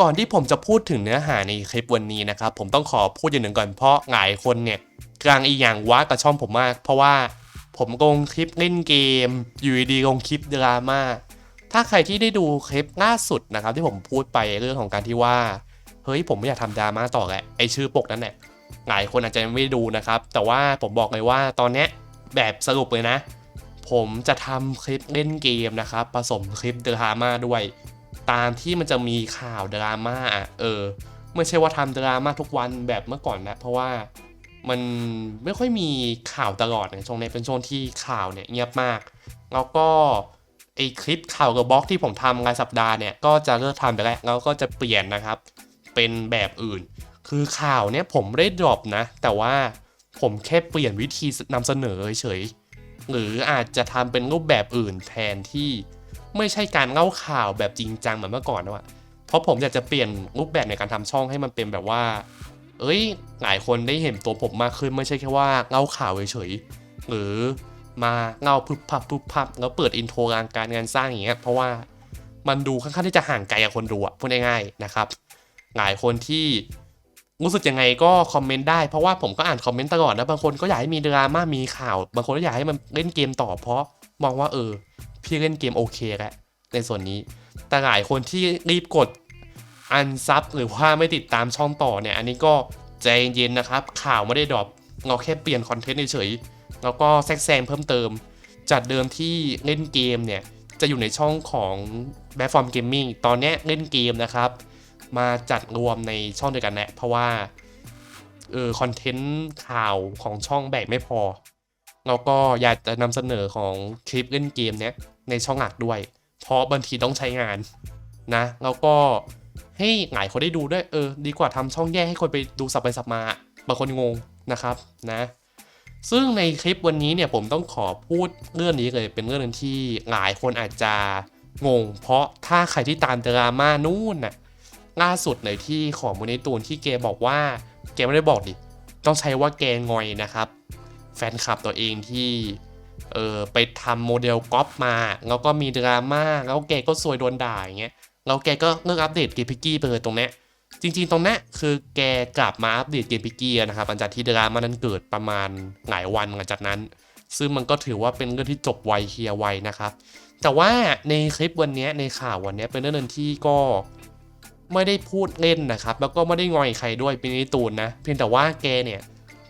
ก่อนที่ผมจะพูดถึงเนื้อหาในคลิปวันนี้นะครับผมต้องขอพูดอย่างหนึ่งก่อนเพราะหลายคนเนี่ยกลางอีอย่างว้ากับช่องผมมาก เพราะว่าผมลงคลิปเล่นเกมอยู่ดีลงคลิปดราม่าถ้าใครที่ได้ดูคลิปล่าสุดนะครับที่ผมพูดไปเรื่องของการที่ว่าเฮ้ยผมไม่อยากทำดราม่าต่อแหละไอชื่อปกนั้นแหละหลายคนอาจจะไม่ดูนะครับ แต่ว่าผมบอกเลยว่าตอนนี้แบบสรุปเลยนะ ผมจะทำคลิปเล่นเกมนะครับผสมคลิปดราม่าด้วย ตามที่มันจะมีข่าวดราม่าเออไม่ใช่ว่าทำดราม่าทุกวันแบบเมื่อก่อนนะเพราะว่ามันไม่ค่อยมีข่าวตลอดในช่วงนี้เป็นช่วงที่ข่าวเนี่ยเงียบมาก แล้วก็ไอคลิปข่าวกับบล็อกที่ผมทำรายสัปดาห์เนี่ยก็จะเลิกทำไปแล้วแล้วก็จะเปลี่ยนนะครับ เป็นแบบอื่น คือข่าวเนี่ยผมไม่ได้ดรอปนะ แต่ว่าผมแค่เปลี่ยนวิธีนำเสนอเฉยหรืออาจจะทำเป็นรูปแบบอื่นแทนที่ ไม่ใช่การเล่าข่าวแบบจริงจังเหมือนเมื่อก่อนนะวะเพราะผมอยากจะเปลี่ยนรูปแบบในการทำช่องให้มันเป็นแบบว่า เอ้ยหลายคนได้เห็นตัวผมมากขึ้นไม่ใช่แค่ว่าเล่าข่าวเฉยๆหรือมาเล่าพึบพับพึบพับแล้วเปิดอินโทรกลางการงานสร้างอย่างเงี้ยเพราะว่ามันดูค่อนข้างที่จะห่างไกลกับคนดูอะพูดง่ายๆนะครับ หลายคนที่รู้สึกยังไงก็คอมเมนต์ได้เพราะว่าผมก็อ่านคอมเมนต์ตลอดนะบางคนก็อยากให้มีดราม่ามีข่าว บางคนก็อยากให้มันเล่นเกมต่อเพราะมองว่าเออ พี่เล่นเกมโอเคแล้วในส่วนนี้ แต่หลายคนที่รีบกดอันซับหรือว่าไม่ติดตามช่องต่อเนี่ย อันนี้ก็ใจเย็นนะครับ ข่าวไม่ได้ดรอปเราแค่เปลี่ยนคอนเทนต์เฉยๆแล้วก็แทรกแซงเพิ่มเติม จากเดิมที่เล่นเกมเนี่ย จะอยู่ในช่องของแบฟอร์มเกมมิ่งตอนนี้เล่นเกมนะครับ มาจัดรวมในช่องเดียวกันแหละเพราะว่าเออคอนเทนต์ข่าวของช่องแบกไม่พอ แล้วก็อยากจะนำเสนอของคลิปเล่นเกมเนี้ยในช่องหลักด้วย เพราะบางทีต้องใช้งานนะแล้วก็ให้หลายคนได้ดูด้วยเออ ดีกว่าทำช่องแยกให้คนไปดูสับไปสับมาบางคนงงนะครับนะซึ่งในคลิปวันนี้เนี่ยผมต้องขอพูดเรื่องนี้เลยเป็นเรื่องนึงที่หลายคนอาจจะงง เพราะถ้าใครที่ตามดราม่านู่นน่ะล่าสุดในที่ของมูนิตูนที่แกบอกว่าแกไม่ได้บอกดิต้องใช้ว่าแกงอยนะครับ แฟนคลับตัวเองที่เออไปทำโมเดลก๊อปมา แล้วก็มีดราม่าแล้วแกก็ซวยโดนด่าอย่างเงี้ยแล้วแกก็เลิกอัปเดตเกมพิกกี้ไปเลยตรงเนี้ยจริงๆตรงเนี้ยคือแกกลับมาอัปเดตเกมพิกกี้นะครับหลังจากที่ดราม่านั้นเกิดประมาณหลายวันหลังจากนั้น ซึ่งมันก็ถือว่าเป็นเรื่องที่จบไวเคลียร์ไวนะครับ แต่ว่าในคลิปวันนี้ในข่าววันนี้เป็นเรื่องนึงที่ก็ไม่ได้พูดเล่นนะครับ แล้วก็ไม่ได้งอยใครด้วยเป็นนิตูนนะ เพียงแต่ว่าแกเนี่ย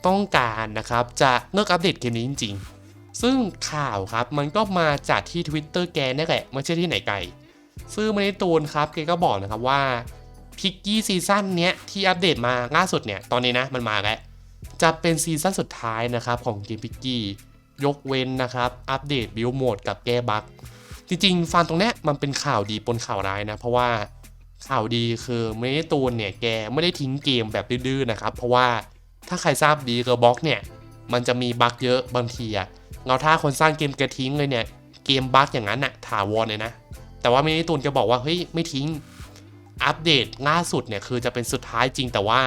ต้องการนะครับจะเลิกอัปเดตเกมนี้จริง ๆ ซึ่งข่าวครับมันก็มาจากที่ Twitter แกนี่แหละไม่ใช่ที่ไหนไกลซึ่งมันนิตูนครับแกก็บอกนะครับว่าพิกกี้ซีซั่นเนี้ยที่อัปเดตมาล่าสุดเนี่ยตอนนี้นะมันมาแล้วจะเป็นซีซั่นสุดท้ายนะครับของเกมพิกกี้ยกเว้นนะครับอัปเดตบิลโหมดกับแก้บั๊กจริงๆฟังตรงเนี้ยมันเป็นข่าวดีปนข่าวร้ายนะ เพราะว่าข่าวดีคือเมตูนเนี่ยแกไม่ได้ทิ้งเกมแบบดื้อๆนะครับ เพราะว่า ถ้าใครทราบดีเกอร์บ็อกเนี่ย มันจะมีบั๊กเยอะบางทีอะเราถ้าคนสร้างเกมแกทิ้งเลยเนี่ย เกมบั๊กอย่างนั้นอะถาวรเลยนะ แต่ว่าเมนิตูนแกบอกว่าเฮ้ยไม่ทิ้ง อัปเดตล่าสุดเนี่ยคือจะเป็นสุดท้ายจริงแต่ว่า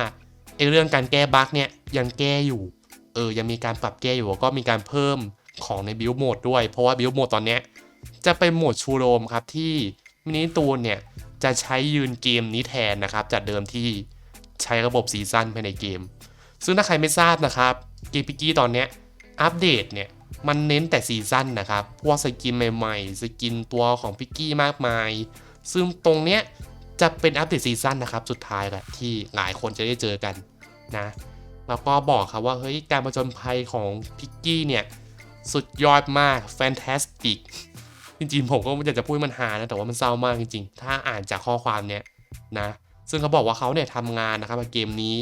ไอเรื่องการแก้บั๊กเนี่ยยังแก้อยู่ เออยังมีการปรับแก้อยู่ก็มีการเพิ่มของในบิลโหมดด้วย เพราะว่าบิลโหมดตอนเนี้ยจะเป็นโหมดชูโรมครับที่มินิตูนเนี่ยจะใช้ยืนเกมนี้แทนนะครับจากเดิมที่ใช้ระบบซีซั่นภายในเกม ซึ่งถ้าใครไม่ทราบนะครับเกมพิกกี้ตอนเนี้ยอัปเดตเนี่ยมันเน้นแต่ซีซั่นนะครับ พวกสกินใหม่ๆ สกินตัวของพิกกี้มากมาย ซึ่งตรงเนี้ยจะเป็นอัปเดตซีซั่นนะครับ สุดท้ายแหละที่หลายคนจะได้เจอกันนะ แล้วก็บอกครับว่าเฮ้ยการประจนภัยของพิกกี้เนี่ยสุดยอดมากแฟนตาสติก จริงๆ ผมก็ไม่อยากจะพูดมันหานะ แต่ว่ามันเศร้ามากจริงๆ ถ้าอ่านจากข้อความเนี่ยนะ ซึ่งเขาบอกว่าเขาเนี่ยทำงานนะครับเกมนี้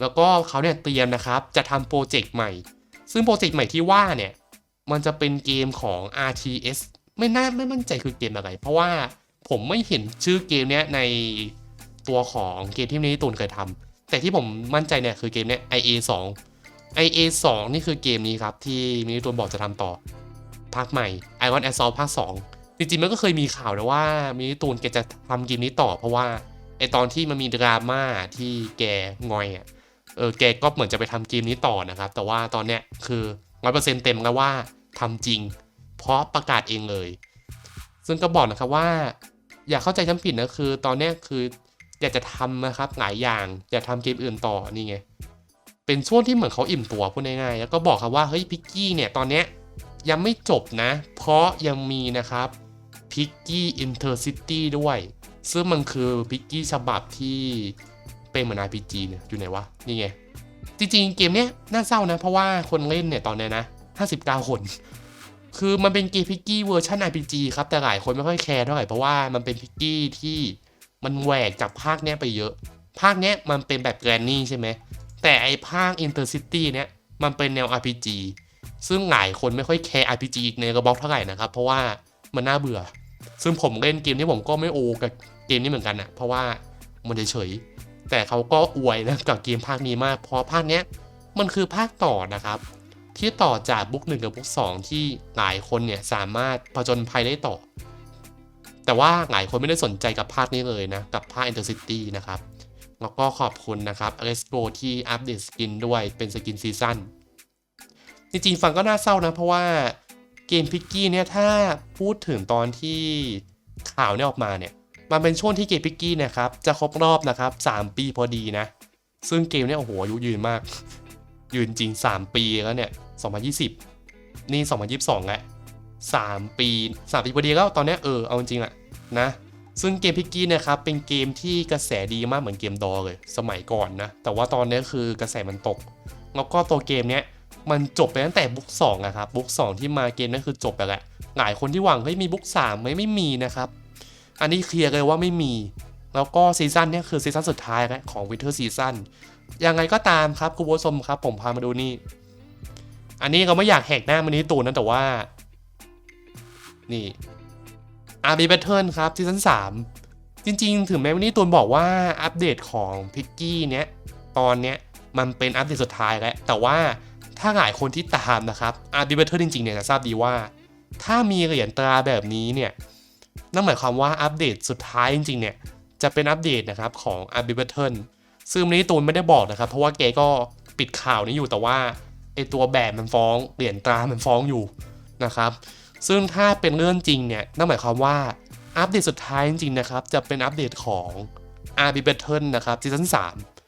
แล้วก็เขาเนี่ยเตรียมนะครับจะทำโปรเจกต์ใหม่ ซึ่งโปรเจกต์ใหม่ที่ว่าเนี่ยมันจะเป็นเกมของ RTS ไม่น่าไม่มั่นใจคือเกมอะไร เพราะว่าผมไม่เห็นชื่อเกมเนี้ยในตัวของเกมที่มินิตูนเคยทำแต่ที่ผมมั่นใจเนี่ยคือเกมเนี้ย IA 2 IA 2นี่คือเกมนี้ครับที่มินิตูนบอกจะทำต่อภาคใหม่ i อ a n Assault ภาค 2 จริงๆ มันก็เคยมีข่าวนะว่ามินิตูนแกจะทำเกมนี้ต่อ เพราะว่าไอตอนที่มันมีดราม่าที่แกงอยอะ เออแกก็เหมือนจะไปทำเกมนี้ต่อนะครับ แต่ว่าตอนเนี้ยคือร้อยเปอร์เซ็นต์เต็มแล้วว่าทำจริง เพราะประกาศเองเลย ซึ่งก็บอกนะครับว่า อย่าเข้าใจฉันผิดนะคือ ตอนเนี้ยคืออยากจะทำนะครับหลายอย่างอยากทำเกมอื่นต่อนี่ไงเป็นช่วงที่เหมือนเขาอิ่มตัวพูดง่ายๆแล้วก็บอกครับว่าเฮ้ยพิกกี้เนี่ยตอนเนี้ยยังไม่จบนะ เพราะยังมีนะครับพิกกี้อินเตอร์ซิตี้ด้วย ซึ่งมันคือพิกกี้ฉบับที่ เป็นเหมือน RPG เนี่ยอยู่ไหนวะ นี่ไง จริงๆ เกมเนี้ยน่าเศร้านะ เพราะว่าคนเล่นเนี่ยตอนนี้นะ 59 คน คือมันเป็นเกมพิกกี้เวอร์ชัน RPG ครับ แต่หลายคนไม่ค่อยแคร์เท่าไหร่ เพราะว่ามันเป็นพิกกี้ที่มันแหวกจากภาคเนี้ยไปเยอะ ภาคเนี้ยมันเป็นแบบแกรนนี่ใช่ไหม แต่ไอภาค Intercity เนี้ยมันเป็นแนว RPG ซึ่งหลายคนไม่ค่อยแคร์ RPG ในกระบอกเท่าไหร่นะครับ เพราะว่ามันน่าเบื่อ ซึ่งผมเล่นเกมนี้ผมก็ไม่โอกับเกมนี้เหมือนกันนะเพราะว่ามันเฉยๆ แต่เขาก็อวยนะกับเกมภาคนี้มาก เพราะภาคเนี้ยมันคือภาคต่อนะครับ ที่ต่อจากบุ๊กหนึ่งกับบุ๊กสองที่หลายคนเนี่ยสามารถผจญภัยได้ต่อ แต่ว่าหลายคนไม่ได้สนใจกับภาคนี้เลยนะ กับภาค Intercity นะครับ แล้วก็ขอบคุณนะครับ a l e x p o ที่อัปเดตสกินด้วยเป็นสกินซีซั่นจริงๆฟังก็น่าเศร้านะ เพราะว่าเกมพิกกี้เนี่ยถ้าพูดถึงตอนที่ข่าวเนี่ยออกมาเนี่ย มันเป็นช่วงที่เกมพิกกี้นะครับจะครบรอบนะครับ3ปีพอดีนะ ซึ่งเกมเนี่ยโอ้โหอายุยืนมาก ยืนจริง 3 ปีแล้วเนี่ย 2020 นี่ 2022แหล้ว3ปี3ปีพอดีแล้วตอนนี้เออเอาจริงอะนะ ซึ่งเกมพิกกี้นะครับเป็นเกมที่กระแสดีมากเหมือนเกมดอเลย สมัยก่อนนะ แต่ว่าตอนนี้คือกระแสมันตก แล้วก็ตัวเกมเนี้ยมันจบไปตั้งแต่บุ๊กสองอะครับบุ๊กสองที่มาเกมนั้นคือจบไปแล้วหลายคนที่หวังเฮ้ยมีบุ๊กสามไหมไม่มีนะครับ อันนี้เคลียร์เลยว่าไม่มี แล้วก็ซีซั่นนี้คือซีซั่นสุดท้ายแล้วของวินเทอร์ซีซั่นยังไงก็ตามครับคุณผู้ชมครับผมพามาดูนี่ อันนี้เราไม่อยากแหกหน้ามันนี้ตูนนะแต่ว่า นี่อาร์บีเบทเทิลครับซีซั่น3จริงๆ ถึงแม้วันนี้ตูนบอกว่าอัปเดตของพิกกี้เนี้ยตอนเนี้ยมันเป็นอัปเดตสุดท้ายแล้ว แต่ว่าถ้าหลายคนที่ตามนะครับอาร์บีเบทเทิลจริงๆเนี่ยจะทราบดีว่า ถ้ามีเหรียญตราแบบนี้เนี่ย นั่นหมายความว่าอัปเดตสุดท้ายจริงๆเนี่ยจะเป็นอัปเดตนะครับของอาร์บีเบทเทิลซึ่งนี้ตูนไม่ได้บอกนะครับ เพราะว่าเกก็ปิดข่าวนี้อยู่แต่ว่าไอตัวแบบมันฟ้องเหรียญตรามันฟ้องอยู่นะครับ ซึ่งถ้าเป็นเรื่องจริงเนี่ยนั่นหมายความว่าอัปเดตสุดท้ายจริงๆนะครับจะเป็นอัปเดตของ RB Battle นะครับซีซั่น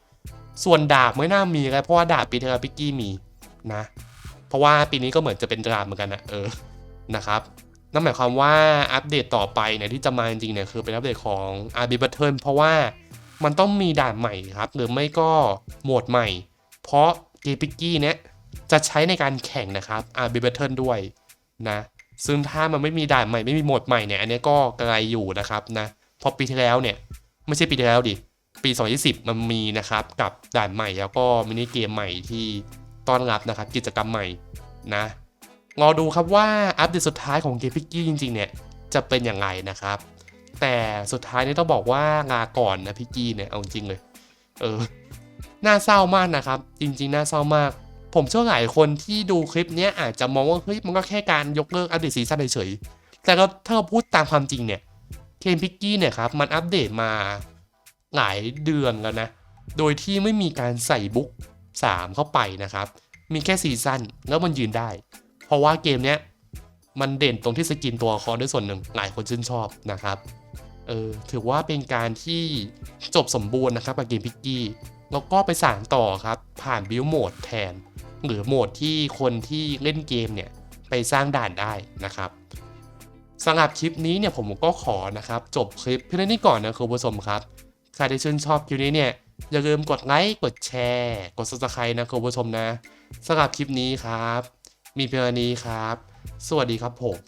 3ส่วนดาบไม่น่ามีแล้วเพราะว่าดาบปีเทอร์พิกกี้มีนะเพราะว่าปีนี้ก็เหมือนจะเป็นดาเหมือนกันนะเออนะครับ นั่นหมายความว่าอัปเดตต่อไปเนี่ยที่จะมาจริงๆเนี่ยคือเป็นอัปเดตของ RB Battle เพราะว่ามันต้องมีด่านใหม่ครับ หรือไม่ก็โหมดใหม่ เพราะเกมพิกกี้เนี่ยจะใช้ในการแข่งนะครับ RB Battle ด้วยนะ ซึ่งถ้ามันไม่มีด่านใหม่ไม่มีโหมดใหม่เนี่ยอันนี้ก็ไกลอยู่นะครับนะพอปีที่แล้วเนี่ยไม่ใช่ปีที่แล้วดิปี 2020 มันมีนะครับกับด่านใหม่แล้วก็มินิเกมใหม่ที่ต้อนรับนะครับกิจกรรมใหม่นะ รอดูครับว่าอัปเดตสุดท้ายของเกมพิกกี้จริงๆ เนี่ย จะเป็นย่างไรนะครับ แต่สุดท้ายนี่ต้องบอกว่าลาก่อนนะพิกกี้เนี่ยเอาจริงเลย เออน่าเศร้ามากนะครับ จริงๆน่าเศร้ามาก ผมเชื่อหลายคนที่ดูคลิปนี้อาจจะมองว่าเฮ้ยมันก็แค่การยกเลิกอัปเดตซีซั่นเฉยๆแต่ก็ถ้าเราพูดตามความจริงเนี่ยเกมพิกกี้เนี่ยครับมันอัปเดตมาหลายเดือนแล้วนะ โดยที่ไม่มีการใส่บุ๊ก3 เข้าไปนะครับ มีแค่ซีซั่นแล้วมันยืนได้ เพราะว่าเกมเนี้ยมันเด่นตรงที่สกินตัวละครด้วยส่วนหนึ่งหลายคนชื่นชอบนะครับเออถือว่าเป็นการที่จบสมบูรณ์นะครับกับเกมพิกกี้แล้วก็ไปสานต่อครับ ผ่านบิวโหมดแทน หรือโหมดที่คนที่เล่นเกมเนี่ยไปสร้างด่านได้นะครับสำหรับคลิปนี้เนี่ยผมก็ขอนะครับจบคลิปเพียงเท่านี้ก่อนนะคุณผู้ชมครับใครที่ชื่นชอบคลิปนี้เนี่ยอย่าลืมกดไลค์กดแชร์ กด subscribe นะคุณผู้ชมนะสำหรับคลิปนี้ครับ มีเพียงนี้ครับ สวัสดีครับผม